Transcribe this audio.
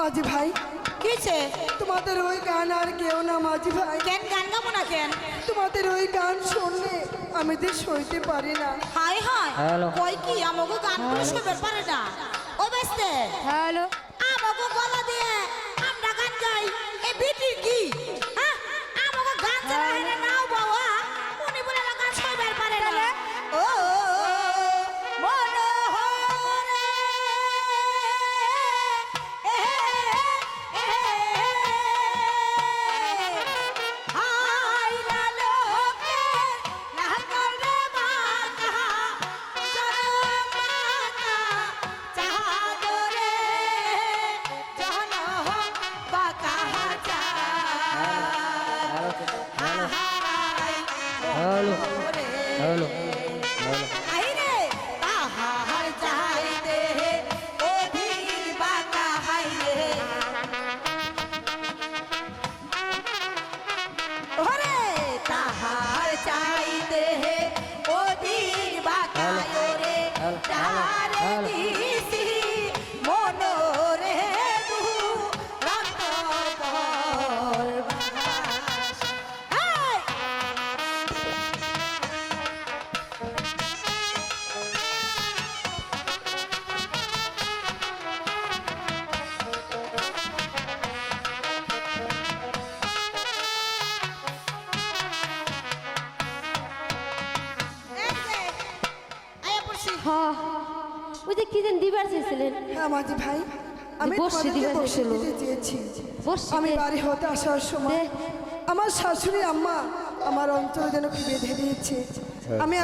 মাঝি ভাই? কিছে তোমাদের ওই গান আর কেউ না মাঝি ভাই। কেন গান গাবো না কেন? তোমাদের ওই গান শুনলে আমি তো সইতে পারি না। Hi hi hello. কই কি? আমাকে গান করে শোনাবে পারে না। ও বেস্তে। হ্যালো। আমাকে গলা দিয়ে আমরা গান গাই। এ বিটির কি? হ্যাঁ? আমাকে গান ছাড়া ওই যে কি যেন দিবার চেয়েছিলেন? হ্যাঁ মাঝি ভাই আমি বসে দিবার চেয়েছি। আমি বাড়ি হতে আসার সময় আমার শাশুড়ি আম্মা আমার অন্তর যেন কি বেঁধে দিয়েছে। আমি